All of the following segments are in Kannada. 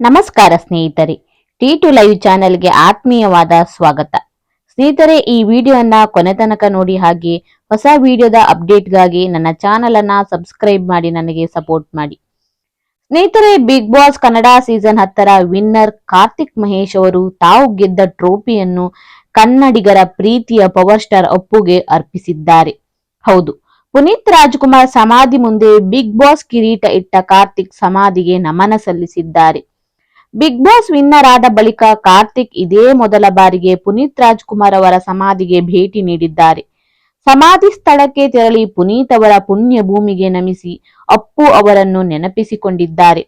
ನಮಸ್ಕಾರ ಸ್ನೇಹಿತರೆ ಟಿ ಟು ಲೈವ್ ಚಾನೆಲ್ಗೆ ಆತ್ಮೀಯವಾದ ಸ್ವಾಗತ. ಸ್ನೇಹಿತರೆ, ಈ ವಿಡಿಯೋನ ಕೊನೆ ತನಕ ನೋಡಿ ಹಾಗೆ ಹೊಸ ವಿಡಿಯೋದ ಅಪ್ಡೇಟ್ಗಾಗಿ ನನ್ನ ಚಾನೆಲ್ ಅನ್ನ ಸಬ್ಸ್ಕ್ರೈಬ್ ಮಾಡಿ ನನಗೆ ಸಪೋರ್ಟ್ ಮಾಡಿ. ಸ್ನೇಹಿತರೆ ಬಿಗ್ ಬಾಸ್ ಕನ್ನಡ ಸೀಸನ್ ಹತ್ತರ ವಿನ್ನರ್ ಕಾರ್ತಿಕ್ ಮಹೇಶ್ ಅವರು ತಾವು ಗೆದ್ದ ಟ್ರೋಫಿಯನ್ನು ಕನ್ನಡಿಗರ ಪ್ರೀತಿಯ ಪವರ್ ಸ್ಟಾರ್ ಅಪ್ಪುಗೆ ಅರ್ಪಿಸಿದ್ದಾರೆ. ಹೌದು, ಪುನೀತ್ ರಾಜ್ಕುಮಾರ್ ಸಮಾಧಿ ಮುಂದೆ ಬಿಗ್ ಬಾಸ್ ಕಿರೀಟ ಇಟ್ಟ ಕಾರ್ತಿಕ್ ಸಮಾಧಿಗೆ ನಮನ ಸಲ್ಲಿಸಿದ್ದಾರೆ. ಬಿಗ್ ಬಾಸ್ ವಿನ್ನರ್ ಆದ ಬಳಿಕ ಕಾರ್ತಿಕ್ ಇದೇ ಮೊದಲ ಬಾರಿಗೆ ಪುನೀತ್ ರಾಜ್ಕುಮಾರ್ ಅವರ ಸಮಾಧಿಗೆ ಭೇಟಿ ನೀಡಿದ್ದಾರೆ. ಸಮಾಧಿ ಸ್ಥಳಕ್ಕೆ ತೆರಳಿ ಪುನೀತ್ ಅವರ ಪುಣ್ಯ ಭೂಮಿಗೆ ನಮಿಸಿ ಅಪ್ಪು ಅವರನ್ನು ನೆನಪಿಸಿಕೊಂಡಿದ್ದಾರೆ.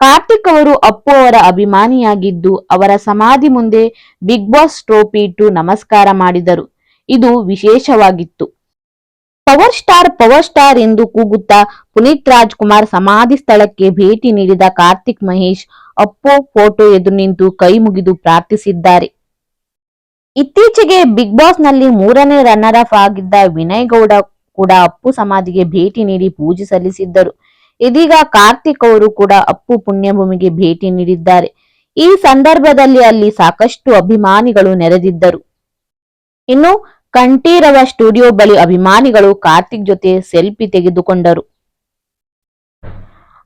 ಕಾರ್ತಿಕ್ ಅವರು ಅಪ್ಪು ಅವರ ಅಭಿಮಾನಿಯಾಗಿದ್ದು ಅವರ ಸಮಾಧಿ ಮುಂದೆ ಬಿಗ್ ಬಾಸ್ ಟ್ರೋಫಿ ಇಟ್ಟು ನಮಸ್ಕಾರ ಮಾಡಿದರು. ಇದು ವಿಶೇಷವಾಗಿತ್ತು. ಪವರ್ ಸ್ಟಾರ್ ಪವರ್ ಸ್ಟಾರ್ ಎಂದು ಕೂಗುತ್ತಾ ಪುನೀತ್ ರಾಜ್ಕುಮಾರ್ ಸಮಾಧಿ ಸ್ಥಳಕ್ಕೆ ಭೇಟಿ ನೀಡಿದ ಕಾರ್ತಿಕ್ ಮಹೇಶ್ ಅಪ್ಪು ಫೋಟೋ ಎದುರು ನಿಂತು ಕೈ ಮುಗಿದು ಪ್ರಾರ್ಥಿಸಿದ್ದಾರೆ. ಇತ್ತೀಚೆಗೆ ಬಿಗ್ ಬಾಸ್ನಲ್ಲಿ ಮೂರನೇ ರನ್ನರ್ ಅಪ್ ಆಗಿದ್ದ ವಿನಯ್ ಗೌಡ ಕೂಡ ಅಪ್ಪು ಸಮಾಧಿಗೆ ಭೇಟಿ ನೀಡಿ ಪೂಜೆ ಸಲ್ಲಿಸಿದ್ದರು. ಇದೀಗ ಕಾರ್ತಿಕ್ ಅವರು ಕೂಡ ಅಪ್ಪು ಪುಣ್ಯಭೂಮಿಗೆ ಭೇಟಿ ನೀಡಿದ್ದಾರೆ. ಈ ಸಂದರ್ಭದಲ್ಲಿ ಅಲ್ಲಿ ಸಾಕಷ್ಟು ಅಭಿಮಾನಿಗಳು ನೆರೆದಿದ್ದರು. ಇನ್ನು ಕಂಠೀರವ ಸ್ಟುಡಿಯೋ ಬಳಿ ಅಭಿಮಾನಿಗಳು ಕಾರ್ತಿಕ್ ಜೊತೆ ಸೆಲ್ಫಿ ತೆಗೆದುಕೊಂಡರು.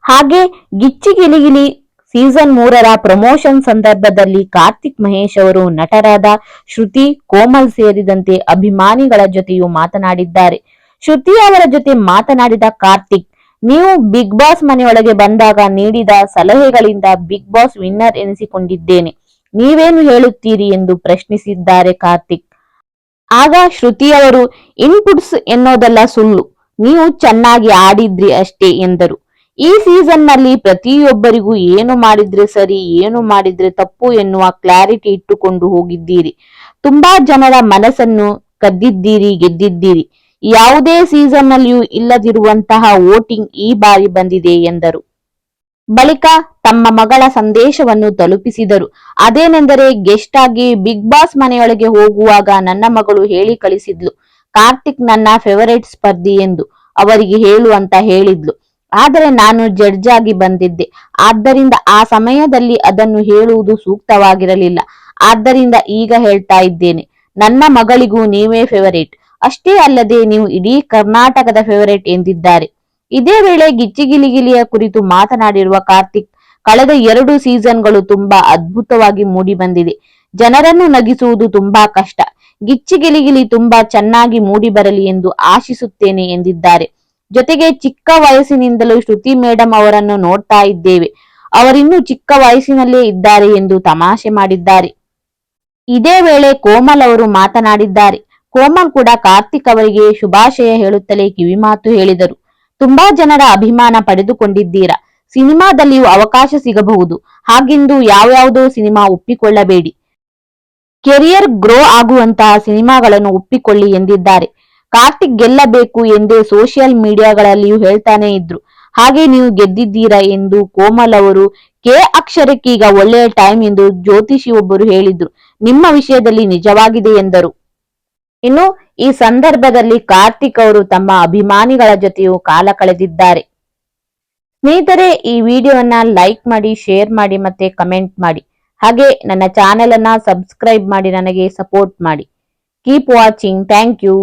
ಹಾಗೆ ಗಿಚ್ಚಿ ಗಿಲಿಗಿಲಿ ಸೀಸನ್ ಮೂರರ ಪ್ರಮೋಷನ್ ಸಂದರ್ಭದಲ್ಲಿ ಕಾರ್ತಿಕ್ ಮಹೇಶ್ ಅವರು ನಟರಾದ ಶ್ರುತಿ ಕೋಮಲ್ ಸೇರಿದಂತೆ ಅಭಿಮಾನಿಗಳ ಜೊತೆಯೂ ಮಾತನಾಡಿದ್ದಾರೆ. ಶ್ರುತಿ ಅವರ ಜೊತೆ ಮಾತನಾಡಿದ ಕಾರ್ತಿಕ್, ನೀವು ಬಿಗ್ ಬಾಸ್ ಮನೆಯೊಳಗೆ ಬಂದಾಗ ನೀಡಿದ ಸಲಹೆಗಳಿಂದ ಬಿಗ್ ಬಾಸ್ ವಿನ್ನರ್ ಎನಿಸಿಕೊಂಡಿದ್ದೇನೆ. ನೀವೇನು ಹೇಳುತ್ತೀರಿ ಎಂದು ಪ್ರಶ್ನಿಸಿದ್ದಾರೆ ಕಾರ್ತಿಕ್. ಆಗ ಶ್ರುತಿ ಅವರು, ಇನ್ಪುಟ್ಸ್ ಎನ್ನೋದೆಲ್ಲ ಸುಳ್ಳು. ನೀವು ಚೆನ್ನಾಗಿ ಆಡಿದ್ರಿ ಅಷ್ಟೇ ಎಂದರು. ಈ ಸೀಸನ್ನಲ್ಲಿ ಪ್ರತಿಯೊಬ್ಬರಿಗೂ ಏನು ಮಾಡಿದ್ರೆ ಸರಿ, ಏನು ಮಾಡಿದ್ರೆ ತಪ್ಪು ಎನ್ನುವ ಕ್ಲಾರಿಟಿ ಇಟ್ಟುಕೊಂಡು ಹೋಗಿದ್ದೀರಿ. ತುಂಬಾ ಜನರ ಮನಸ್ಸನ್ನು ಕದ್ದಿದ್ದೀರಿ, ಗೆದ್ದಿದ್ದೀರಿ. ಯಾವುದೇ ಸೀಸನ್ ನಲ್ಲಿಯೂ ಇಲ್ಲದಿರುವಂತಹ ವೋಟಿಂಗ್ ಈ ಬಾರಿ ಬಂದಿದೆ ಎಂದರು. ಬಳಿಕ ತಮ್ಮ ಮಗಳ ಸಂದೇಶವನ್ನು ತಲುಪಿಸಿದರು. ಅದೇನೆಂದರೆ ಗೆಸ್ಟ್ ಆಗಿ ಬಿಗ್ ಬಾಸ್ ಮನೆಯೊಳಗೆ ಹೋಗುವಾಗ ನನ್ನ ಮಗಳು ಹೇಳಿ ಕಳಿಸಿದ್ಲು. ಕಾರ್ತಿಕ್ ನನ್ನ ಫೇವರೇಟ್ ಸ್ಪರ್ಧಿ ಎಂದು ಅವರಿಗೆ ಹೇಳು ಅಂತ ಹೇಳಿದ್ಲು. ಆದರೆ ನಾನು ಜಡ್ಜ್ ಆಗಿ ಬಂದಿದ್ದೆ. ಆದ್ದರಿಂದ ಆ ಸಮಯದಲ್ಲಿ ಅದನ್ನು ಹೇಳುವುದು ಸೂಕ್ತವಾಗಿರಲಿಲ್ಲ. ಆದ್ದರಿಂದ ಈಗ ಹೇಳ್ತಾ ಇದ್ದೇನೆ. ನನ್ನ ಮಗಳಿಗೂ ನೀವೇ ಫೇವರೇಟ್. ಅಷ್ಟೇ ಅಲ್ಲದೆ ನೀವು ಇಡೀ ಕರ್ನಾಟಕದ ಫೇವರೇಟ್ ಎಂದಿದ್ದಾರೆ. ಇದೇ ವೇಳೆ ಗಿಚ್ಚಿಗಿಲಿಗಿಲಿಯ ಕುರಿತು ಮಾತನಾಡಿರುವ ಕಾರ್ತಿಕ್, ಕಳೆದ ಎರಡು ಸೀಸನ್ಗಳು ತುಂಬಾ ಅದ್ಭುತವಾಗಿ ಮೂಡಿ ಬಂದಿದೆ ಜನರನ್ನು ನಗಿಸುವುದು ತುಂಬಾ ಕಷ್ಟ. ಗಿಚ್ಚಿಗಿಲಿಗಿಲಿ ತುಂಬಾ ಚೆನ್ನಾಗಿ ಮೂಡಿ ಬರಲಿ ಎಂದು ಆಶಿಸುತ್ತೇನೆ ಎಂದಿದ್ದಾರೆ. ಜೊತೆಗೆ ಚಿಕ್ಕ ವಯಸ್ಸಿನಿಂದಲೂ ಶ್ರುತಿ ಮೇಡಮ್ ಅವರನ್ನು ನೋಡ್ತಾ ಇದ್ದೇವೆ. ಅವರಿನ್ನೂ ಚಿಕ್ಕ ವಯಸ್ಸಿನಲ್ಲೇ ಇದ್ದಾರೆ ಎಂದು ತಮಾಷೆ ಮಾಡಿದ್ದಾರೆ. ಇದೇ ವೇಳೆ ಕೋಮಲ್ ಅವರು ಮಾತನಾಡಿದ್ದಾರೆ. ಕೋಮಲ್ ಕೂಡ ಕಾರ್ತಿಕ್ ಅವರಿಗೆ ಶುಭಾಶಯ ಹೇಳುತ್ತಲೇ ಕಿವಿಮಾತು ಹೇಳಿದರು. ತುಂಬಾ ಜನರ ಅಭಿಮಾನ ಪಡೆದುಕೊಂಡಿದ್ದೀರಾ? ಸಿನಿಮಾದಲ್ಲಿಯೂ ಅವಕಾಶ ಸಿಗಬಹುದು. ಹಾಗೆಂದು ಯಾವ್ಯಾವುದೋ ಸಿನಿಮಾ ಒಪ್ಪಿಕೊಳ್ಳಬೇಡಿ. ಕೆರಿಯರ್ ಗ್ರೋ ಆಗುವಂತಹ ಸಿನಿಮಾಗಳನ್ನು ಒಪ್ಪಿಕೊಳ್ಳಿ ಎಂದಿದ್ದಾರೆ. ಕಾರ್ತಿಕ್ ಗೆಲ್ಲಬೇಕು ಎಂದೇ ಸೋಷಿಯಲ್ ಮೀಡಿಯಾಗಳಲ್ಲಿಯೂ ಹೇಳ್ತಾನೆ ಇದ್ರು. ಹಾಗೆ ನೀವು ಗೆದ್ದಿದ್ದೀರಾ ಎಂದು ಕೋಮಲ್ ಅವರು, ಕೆ ಅಕ್ಷರಕ್ಕೀಗ ಒಳ್ಳೆಯ ಟೈಮ್ ಎಂದು ಜ್ಯೋತಿಷಿ ಒಬ್ಬರು ಹೇಳಿದ್ರು. ನಿಮ್ಮ ವಿಷಯದಲ್ಲಿ ನಿಜವಾಗಿದೆ ಎಂದರು. ಇನ್ನು ಈ ಸಂದರ್ಭದಲ್ಲಿ ಕಾರ್ತಿಕ್ ಅವರು ತಮ್ಮ ಅಭಿಮಾನಿಗಳ ಜೊತೆಯೂ ಕಾಲ ಕಳೆದಿದ್ದಾರೆ. ಸ್ನೇಹಿತರೆ, ಈ ವಿಡಿಯೋವನ್ನ ಲೈಕ್ ಮಾಡಿ, ಶೇರ್ ಮಾಡಿ ಮತ್ತೆ ಕಮೆಂಟ್ ಮಾಡಿ. ಹಾಗೆ ನನ್ನ ಚಾನೆಲ್ ಅನ್ನ ಸಬ್ಸ್ಕ್ರೈಬ್ ಮಾಡಿ, ನನಗೆ ಸಪೋರ್ಟ್ ಮಾಡಿ. Keep watching thank you